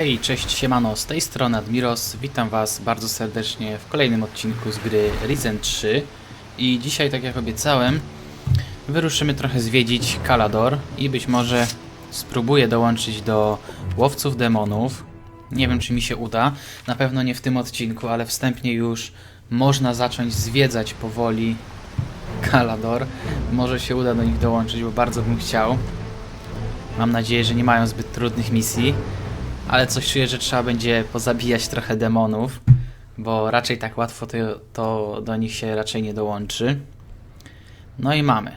Hej, cześć, siemano, z tej strony Admiros, witam was bardzo serdecznie w kolejnym odcinku z gry Risen 3 i dzisiaj, tak jak obiecałem, wyruszymy trochę zwiedzić Kalador i być może spróbuję dołączyć do Łowców Demonów. Nie wiem, czy mi się uda, na pewno nie w tym odcinku, ale wstępnie już można zacząć zwiedzać powoli Kalador. Może się uda do nich dołączyć, bo bardzo bym chciał. Mam nadzieję, że nie mają zbyt trudnych misji ale coś czuję, że trzeba będzie pozabijać trochę demonów, bo raczej tak łatwo to, to do nich się raczej nie dołączy. No i mamy.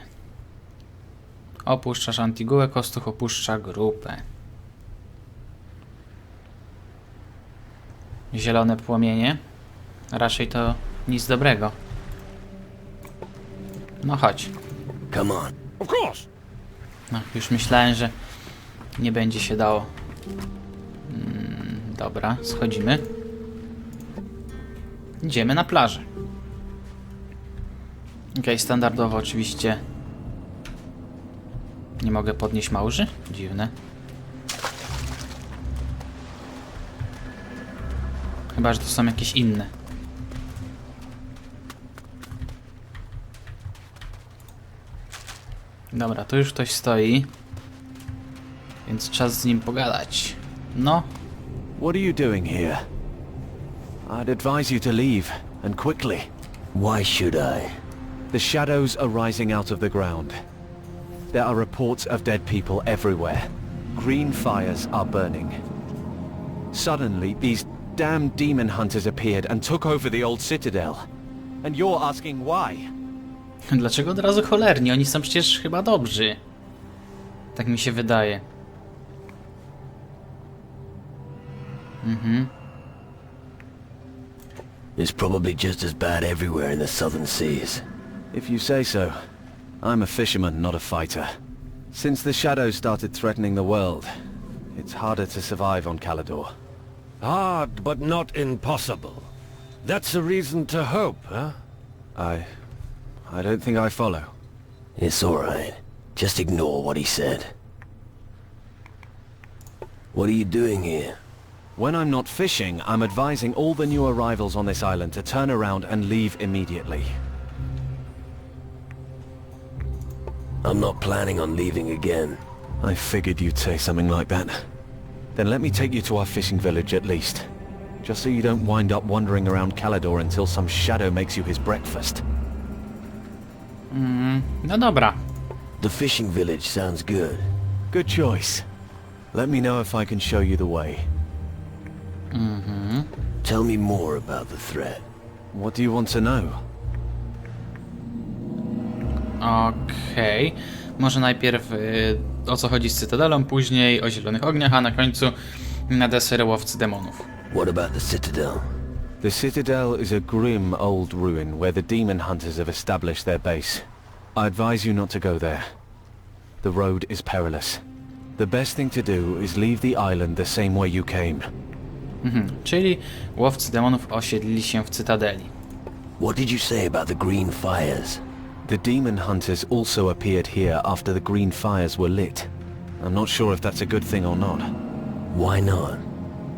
Opuszczasz Antiguę, Kostuch opuszcza grupę. Zielone płomienie. Raczej to nic dobrego. No chodź. Come on. Of course. No, już myślałem, że nie będzie się dało. Dobra, schodzimy. Idziemy na plażę. Okej, standardowo oczywiście. Nie mogę podnieść małży? Dziwne. Chyba, że to są jakieś inne. Dobra, tu już ktoś stoi. Więc czas z nim pogadać. No, What are you doing here? I'd advise you to leave, and quickly. Why should I? The shadows are rising out of the ground. There are reports of dead people everywhere. Green fires are burning. Suddenly, these damn demon hunters appeared and took over the old citadel. And you're asking why? Dlaczego od razu cholerni? Oni są przecież chyba dobrzy. Tak mi się wydaje. Mhm. It's probably just as bad everywhere in the southern seas. If you say so. I'm a fisherman, not a fighter. Since the shadows started threatening the world, it's harder to survive on Calador. Hard, but not impossible. That's a reason to hope, huh? I... I don't think I follow. It's alright. Just ignore what he said. What are you doing here? When I'm not fishing, I'm advising all the new arrivals on this island to turn around and leave immediately. I'm not planning on leaving again. I figured you'd say something like that. Then let me take you to our fishing village at least. Just so you don't wind up wandering around Calador until some shadow makes you his breakfast. Hmm. No dobra. The fishing village sounds good. Good choice. Let me know if I can show you the way. Tell me more about the threat. What do you want to know? Okej. Może najpierw y, o co chodzi z Cytadelą, później o Zielonych Ogniach, a na końcu na deser Łowcy Demonów. What about the citadel? The Citadel is a grim old ruin where the demon hunters have established their base. I advise you not to go there. The road is perilous. The best thing to do is leave the island the same way you came. Mhm. Czyli Łowcy Demonów osiedlili się w Cytadeli. What did you say about the green fires? The demon hunters also appeared here after the green fires were lit. I'm not sure if that's a good thing or not. Why not?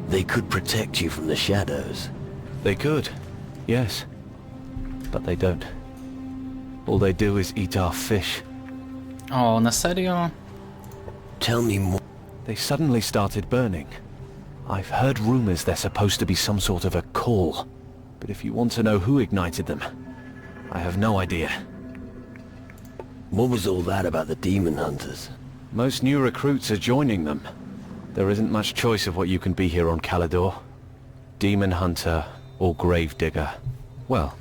They could protect you from the shadows. They could, yes. But they don't. All they do is eat our fish. O, na serio? Tell me more. They suddenly started burning. I've heard rumors they're supposed to be some sort of a call. But if you want to know who ignited them, I have no idea. What was all that about the demon hunters? Most new recruits are joining them. There isn't much choice of what you can be here on Calador. Demon hunter or gravedigger. Well,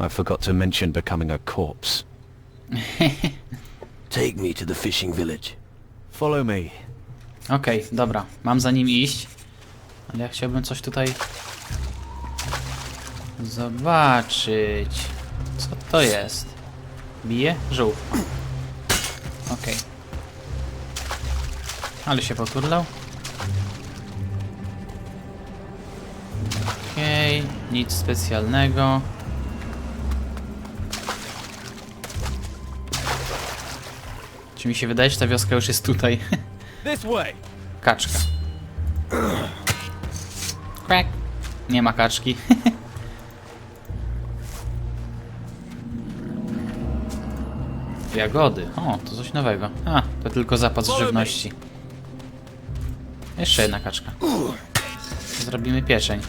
I forgot to mention becoming a corpse. Take me to the fishing village. Follow me. Okej, dobra. Mam za nim iść. Ale ja chciałbym coś tutaj zobaczyć. Co to jest? Bije? Żółw. Okej. Ale się poturlał. Okej, nic specjalnego. Czy mi się wydaje, że ta wioska już jest tutaj? Kaczka. Kwek. Nie ma kaczki. Jagody. O, to coś nowego. A, to tylko zapas żywności. Jeszcze jedna kaczka. Zrobimy pieczeń.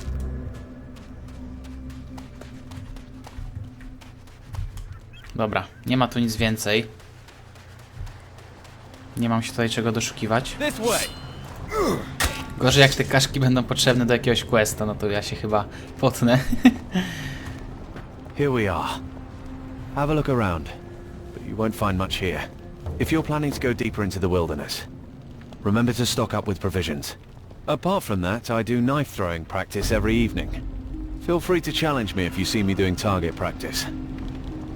Dobra, nie ma tu nic więcej. Nie mam się tutaj czego doszukiwać. Gorzej jak te kaszki będą potrzebne do jakiegoś questa, no to ja się chyba potnę. Here we are. Have a look around, but you won't find much here. If you're planning to go deeper into the wilderness, remember to stock up with provisions. Apart from that, I do knife throwing practice every evening. Feel free to challenge me if you see me doing target practice.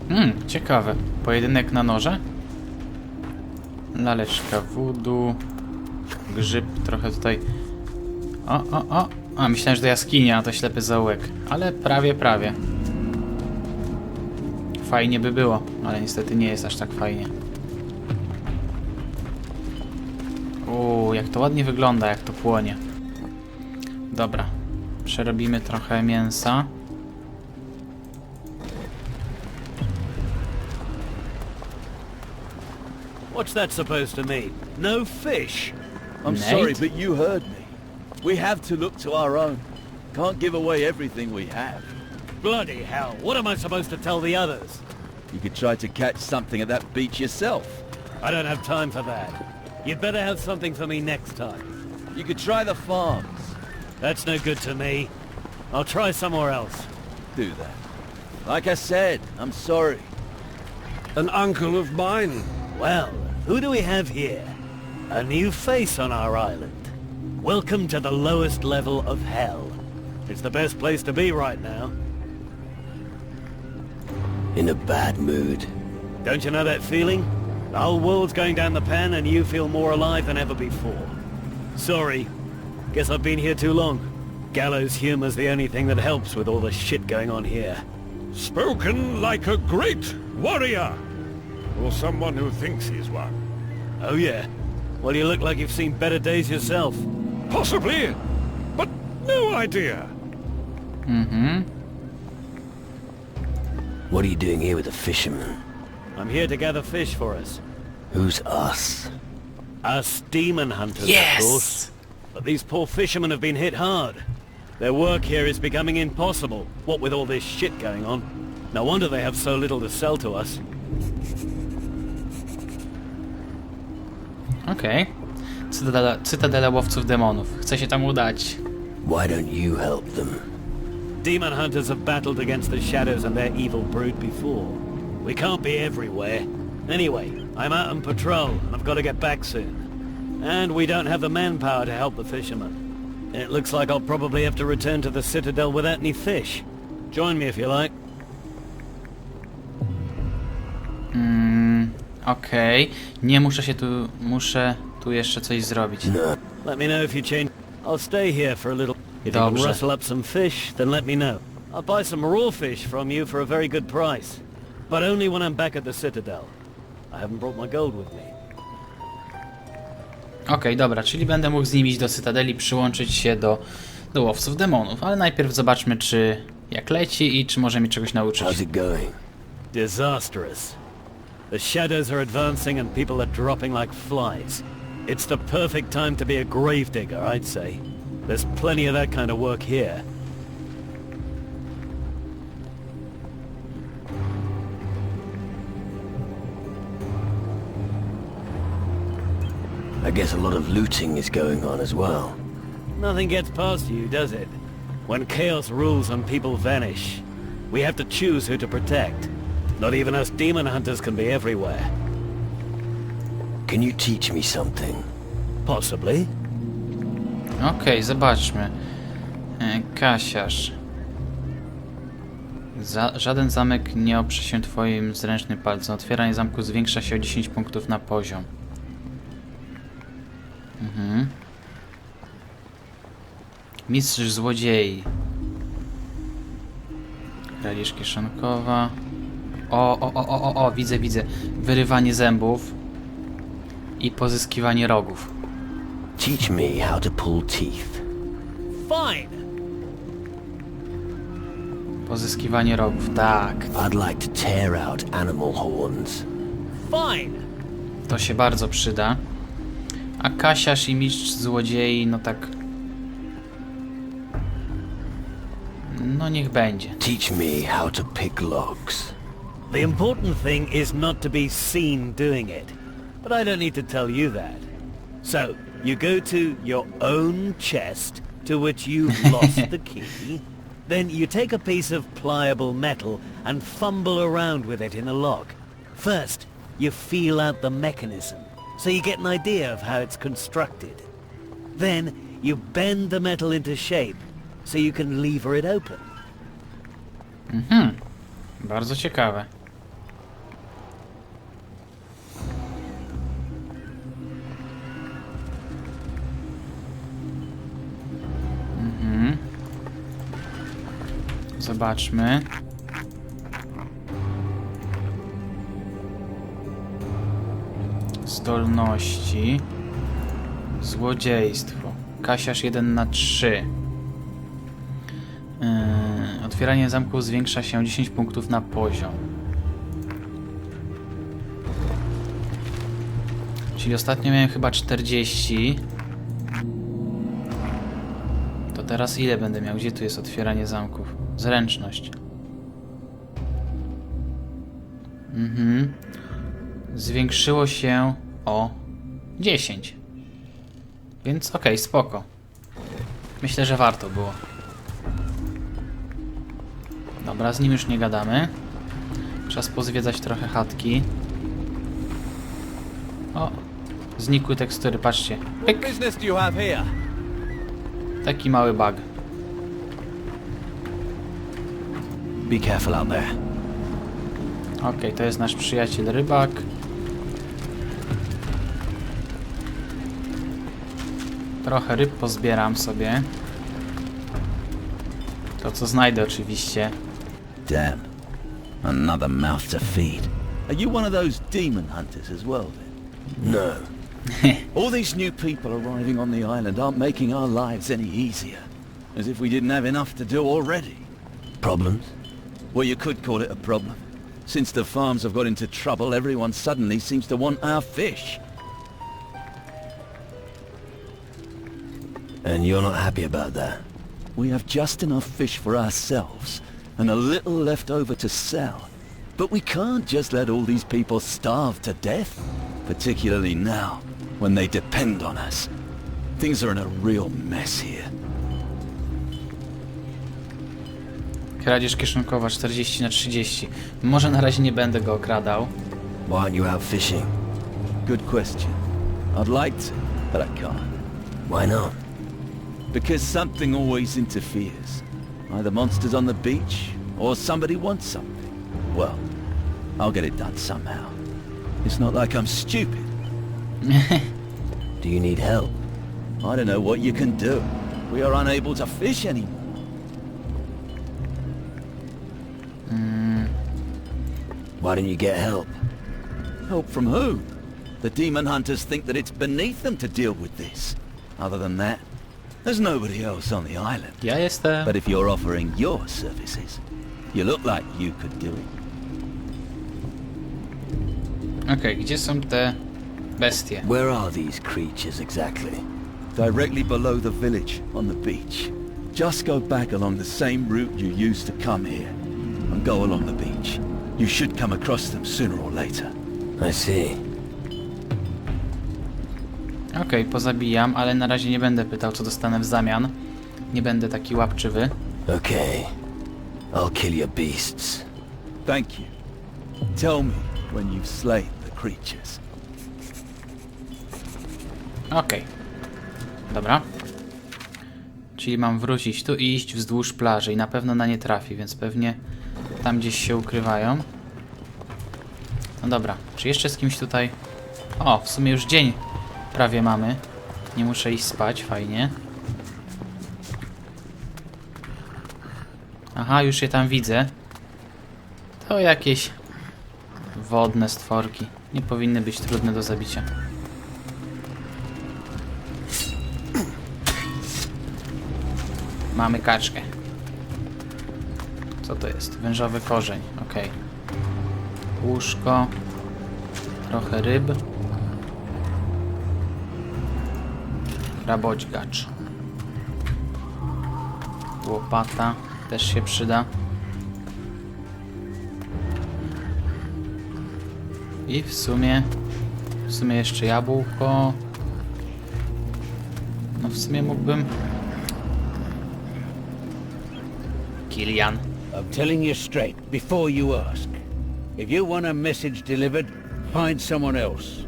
Hmm, ciekawe. Pojedynek na noże? Laleczka wudu. Grzyb trochę tutaj... O, o, o! A, myślałem, że to jaskinia, a to ślepy zaułek. Ale prawie, prawie. Fajnie by było, ale niestety nie jest aż tak fajnie. Uuu, jak to ładnie wygląda, jak to płonie. Dobra. Przerobimy trochę mięsa. What's that supposed to mean? No fish? I'm Nate? sorry, but you heard me. We have to look to our own. Can't give away everything we have. Bloody hell, what am I supposed to tell the others? You could try to catch something at that beach yourself. I don't have time for that. You'd better have something for me next time. You could try the farms. That's no good to me. I'll try somewhere else. Do that. Like I said, I'm sorry. An uncle of mine. Well, who do we have here? A new face on our island. Welcome to the lowest level of hell. It's the best place to be right now. In a bad mood. Don't you know that feeling? The whole world's going down the pan and you feel more alive than ever before. Sorry. Guess I've been here too long. Gallows humor's the only thing that helps with all the shit going on here. Spoken like a great warrior! Or someone who thinks he's one. Oh yeah? Well, you look like you've seen better days yourself. Possibly, but no idea. Mm-hmm. What are you doing here with the fishermen? I'm here to gather fish for us. Who's us? Us demon hunters, Yes! of course. But these poor fishermen have been hit hard. Their work here is becoming impossible, what with all this shit going on. No wonder they have so little to sell to us. Okej. Cytadela, Cytadela łowców demonów. Chcę się tam udać. Why don't you help them? Demon hunters have battled against the shadows and their evil brood before. We can't be everywhere. Anyway, I'm out on patrol and I've got to get back soon. And we don't have the manpower to help the fishermen. It looks like I'll probably have to return to the Citadel without any fish. Join me if you like. Okej. Nie muszę się tu... Muszę tu jeszcze coś zrobić. No. Let me know if you change. I'll stay here for a little. If you can Dobrze. rustle up some fish, then let me know. I'll buy some raw fish from you for a very good price. But only when I'm back at the Citadel. I haven't brought my gold with me. Okej, dobra, czyli będę mógł z nimi iść do Cytadeli, przyłączyć się do, do łowców demonów. Ale najpierw zobaczmy, czy jak leci i czy może mi czegoś nauczyć. How's it going? Disastrous. The shadows are advancing and people are dropping like flies. It's the perfect time to be a gravedigger, I'd say. There's plenty of that kind of work here. I guess a lot of looting is going on as well. Nothing gets past you, does it? When chaos rules and people vanish, we have to choose who to protect. Not even us demon hunters can be everywhere. Can you teach me something? Possibly. Okej, zobaczmy. E, Kasiarz. Za, żaden zamek nie oprze się twoim zręcznym palcem. Otwieranie zamku zwiększa się o 10 punktów na poziom. Mhm. Mistrz złodziei. Kradzież kieszonkowa. O, o, o, o, o, o, widzę, widzę. Wyrywanie zębów. I pozyskiwanie rogów. Teach me how to pull teeth. Fine! Pozyskiwanie rogów, tak. I'd like to tear out animal horns. Fine. To się bardzo przyda. A Kasiarz i mistrz złodziei, no tak... No niech będzie. Teach me how to pick logs. The important thing is not to be seen doing it. But I don't need to tell you that. So, you go to your own chest, to which you've lost the key. Then you take a piece of pliable metal and fumble around with it in a lock. First, you feel out the mechanism, so you get an idea of how it's constructed. Then, you bend the metal into shape, so you can lever it open. Hmm. Bardzo ciekawe. Zobaczmy. Zdolności. Złodziejstwo. Kasiarz 1 na 3. Yy, otwieranie zamków zwiększa się 10 punktów na poziom. Czyli ostatnio miałem chyba 40. Teraz ile będę miał? Gdzie tu jest otwieranie zamków? Zręczność. Mhm. Zwiększyło się o 10. Więc okej, spoko. Myślę, że warto było. Dobra, z nim już nie gadamy. Czas pozwiedzać trochę chatki. O, znikły tekstury, patrzcie. Pyk, taki mały bug. Be careful out there. Okej, to jest nasz przyjaciel rybak. Trochę ryb pozbieram sobie. To co znajdę oczywiście. Damn. Another mouth to feed. Are you one of those demon hunters as well, then? No. All these new people arriving on the island aren't making our lives any easier. As if we didn't have enough to do already. Problems? Well, you could call it a problem. Since the farms have got into trouble, everyone suddenly seems to want our fish. And you're not happy about that? We have just enough fish for ourselves, and a little left over to sell. But we can't just let all these people starve to death, particularly now, when they depend on us. Things are in a real mess here. Kradzież kieszonkowa 40 na 30. Może na razie nie będę go okradał. Why aren't you out fishing? Good question. I'd like to, but I can't. Why not? Because something always interferes. Either monsters on the beach, or somebody wants something. Well, I'll get it done somehow. It's not like I'm stupid. Do you need help? I don't know what you can do. We are unable to fish anymore. Hmm. Why don't you get help? Help from who? The demon hunters think that it's beneath them to deal with this. Other than that, there's nobody else on the island. Ja jestem. But if you're offering your services, you look like you could do it. Okej, gdzie są te bestie? Where are these creatures exactly? Directly below the village, on the beach. Just go back along the same route you used to come here, and go along the beach. You should come across them sooner or later. I see. Okej, pozabijam, ale na razie nie będę pytał, co dostanę w zamian. Nie będę taki łapczywy. Okay. I'll kill your beasts. Thank you. Tell me when you've slain the creatures. Okej. Dobra. Czyli mam wrócić tu i iść wzdłuż plaży i na pewno na nie trafi, więc pewnie tam gdzieś się ukrywają. No dobra, czy jeszcze z kimś tutaj... O, w sumie już dzień prawie mamy. Nie muszę iść spać, fajnie. Aha, już je tam widzę. To jakieś wodne stworki. Nie powinny być trudne do zabicia. Mamy kaczkę. Co to jest? Wężowy korzeń, ok. Łóżko. Trochę ryb. Krabodźgacz. Łopata też się przyda. I w sumie... W sumie jeszcze jabłko. No w sumie mógłbym... Kilian. I'm telling you straight, before you ask. If you want a message delivered, find someone else.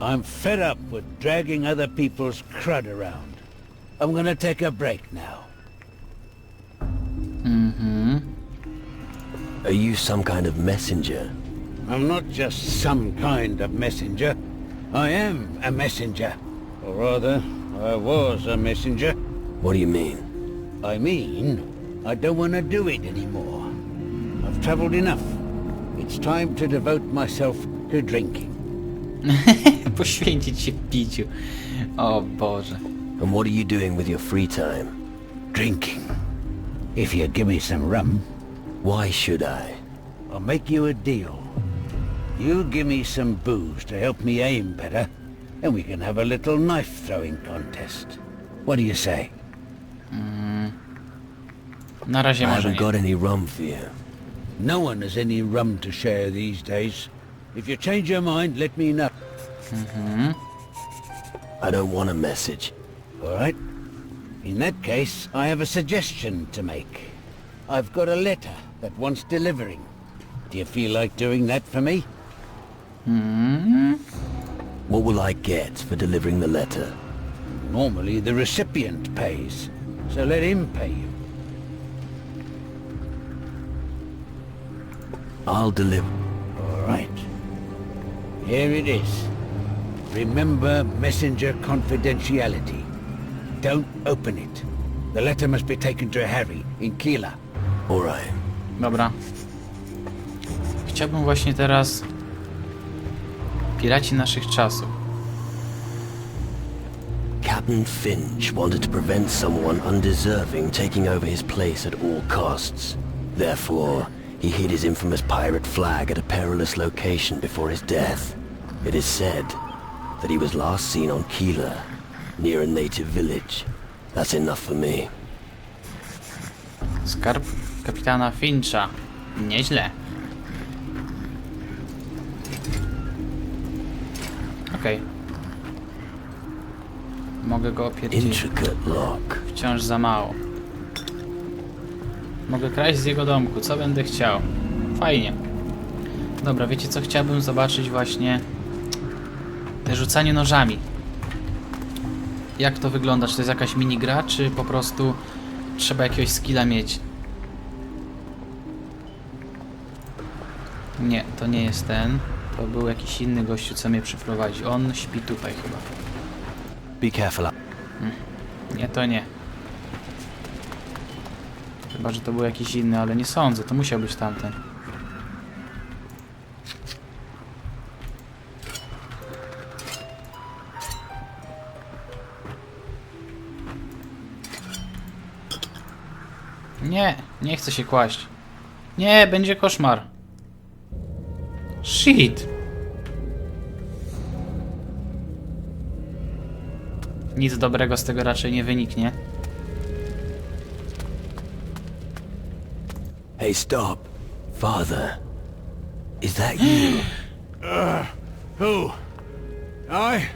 I'm fed up with dragging other people's crud around. I'm gonna take a break now. Mm-hmm. Are you some kind of messenger? I'm not just some kind of messenger. I am a messenger. Or rather, I was a messenger. What do you mean? I mean, I don't want to do it anymore. I've traveled enough. It's time to devote myself to drinking. Poświęcić się piciu. O Boże. And what are you doing with your free time? Drinking. If you give me some rum, Why should I? I'll make you a deal. You give me some booze to help me aim better, and we can have a little knife-throwing contest. What do you say? Mm, Na I razie może haven't nie. got any rum for you. No one has any rum to share these days. If you change your mind, let me know. Mm-hmm. I don't want a message. All right? In that case, I have a suggestion to make. I've got a letter that wants delivering. Do you feel like doing that for me? Mm-hmm. What will I get for delivering the letter? Normally, the recipient pays, so let him pay you. I'll deliver. All right. Here it is. Remember messenger confidentiality. Don't open it. The letter must be taken to Harry in Kila. All right. Dobra. Chciałbym właśnie teraz... Piraci naszych czasów. Captain Finch wanted to prevent someone undeserving taking over his place at all costs. Therefore, he hid his infamous pirate flag at a perilous location before his death. It is said that he was last seen on Keeler, near a native village. That's enough for me. Skarb kapitana Fincha. Nieźle. Okej. Mogę go lock. Wciąż za mało. Mogę kraść z jego domku, co będę chciał. Fajnie. Dobra, wiecie co? Chciałbym zobaczyć właśnie te rzucanie nożami. Jak to wygląda? Czy to jest jakaś minigra, czy po prostu trzeba jakiegoś skilla mieć? Nie, to nie jest ten. To był jakiś inny gościu, co mnie przyprowadzi. On śpi tutaj chyba. Be careful. Nie, to nie. Chyba, że to był jakiś inny, ale nie sądzę. To musiał być tamten. Nie, nie chcę się kłaść. Nie, będzie koszmar. Shit. Nic dobrego z tego raczej nie wyniknie. Hey, stop. Father. Is that you? Who? I?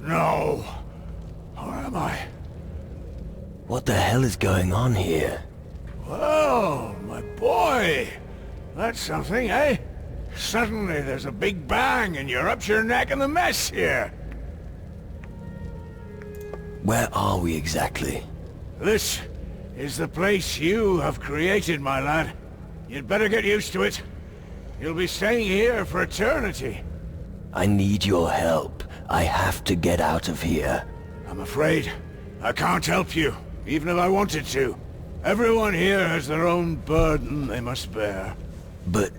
No. Or am I? What the hell is going on here? Oh, my boy. That's something, eh? Suddenly there's a big bang and you're up your neck in the mess here. Where are we exactly? This is the place you have created, my lad. You'd better get used to it. You'll be staying here for eternity. I need your help. I have to get out of here. I'm afraid I can't help you, even if I wanted to. Everyone here has their own burden they must bear. But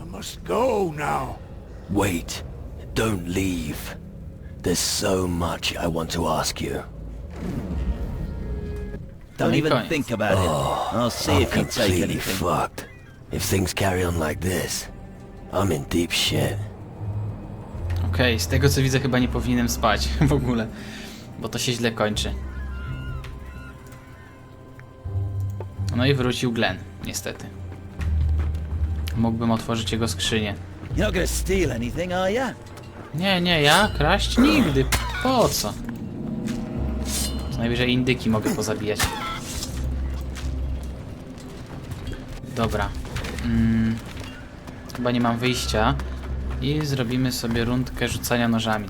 I must go now. wait. Don't leave. There's so much I want to ask you. Don't even koniec. think about it. I'll see I'm if you take completely anything. fucked. If things carry on like this, I'm in deep shit. Okej, z tego co widzę chyba nie powinienem spać w ogóle, bo to się źle kończy. No i wrócił Glenn, niestety. Mógłbym otworzyć jego skrzynię. You're not gonna steal anything, are ya? Nie, nie, ja kraść nigdy. Po co? Co najwyżej indyki mogę pozabijać. Dobra. Mm, chyba nie mam wyjścia. I zrobimy sobie rundkę rzucania nożami.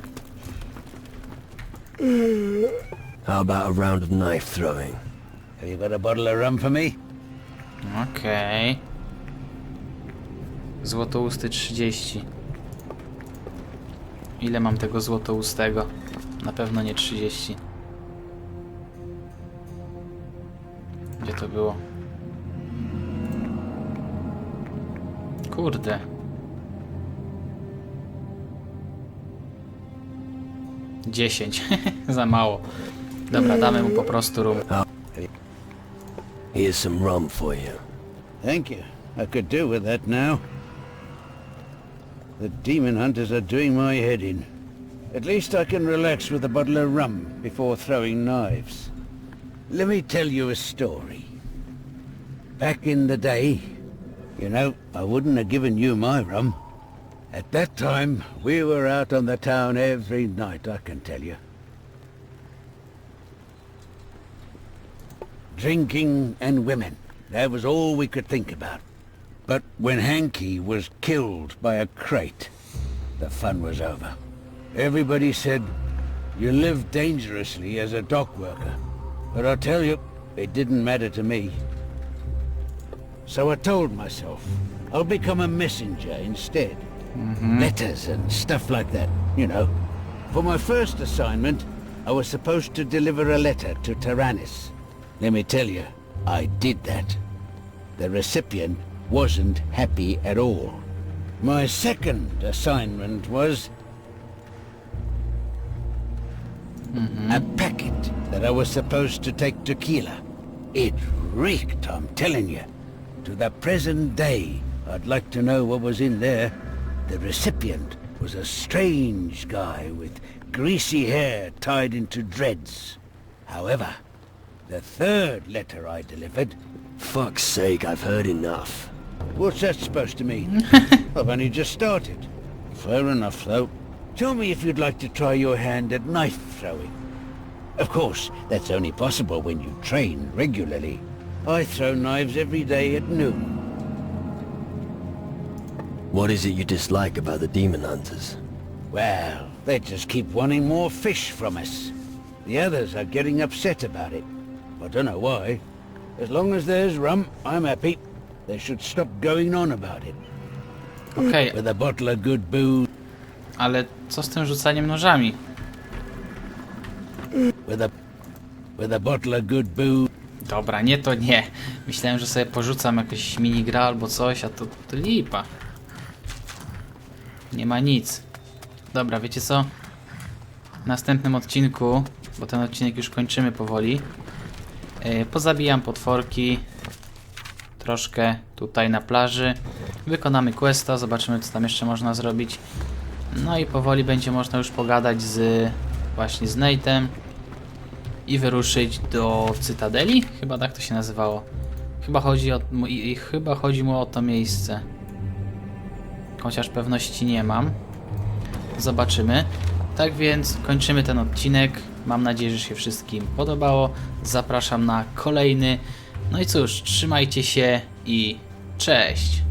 How about a round of knife throwing? Have you got a bottle of rum for me? Okej. Złotousty 30. Ile mam tego złotoustego? Na pewno nie 30. Gdzie to było? Kurde. Dziesięć. Za mało. Dobra, damy mu po prostu rum. Here's some rum for you. Thank you. I could do with that now. The demon hunters are doing my head in. At least I can relax with a bottle of rum before throwing knives. Let me tell you a story. Back in the day, you know, I wouldn't have given you my rum. At that time, we were out on the town every night, I can tell you. Drinking and women. That was all we could think about. But when Hanky was killed by a crate, the fun was over. Everybody said, you live dangerously as a dock worker. But I tell you, it didn't matter to me. So I told myself, I'll become a messenger instead. Mm-hmm. Letters and stuff like that, you know. For my first assignment, I was supposed to deliver a letter to Tyrannus. Let me tell you, I did that. The recipient wasn't happy at all. My second assignment was... Mm-hmm. A packet that I was supposed to take to Kila. It reeked, I'm telling you. To the present day, I'd like to know what was in there. The recipient was a strange guy with greasy hair tied into dreads. However, the third letter I delivered Fuck's sake, I've heard enough. What's that supposed to mean? I've only just started. Fair enough, though. Tell me if you'd like to try your hand at knife throwing. Of course, that's only possible when you train regularly. I throw knives every day at noon. What is it you dislike about the demon hunters? Well, they just keep wanting more fish from us. The others are getting upset about it. I don't know why. As long as there's rum, I'm happy. They should stop going on about it. Okej, With a bottle of good booze, ale co z tym rzucaniem nożami? with a... with a bottle of good booze. Dobra, nie to nie. Myślałem, że sobie porzucam jakieś minigra albo coś, a to, to lipa. Nie ma nic. Dobra, wiecie co? W następnym odcinku, bo ten odcinek już kończymy powoli, yy, pozabijam potworki troszkę tutaj na plaży. Wykonamy questa, zobaczymy co tam jeszcze można zrobić. No i powoli będzie można już pogadać z właśnie z Nate'em i wyruszyć do Cytadeli? Chyba tak to się nazywało. Chyba chodzi o, i, i chyba chodzi mu o to miejsce. Chociaż pewności nie mam. Zobaczymy. Tak więc kończymy ten odcinek. Mam nadzieję, że się wszystkim podobało. Zapraszam na kolejny. No i cóż, trzymajcie się i cześć!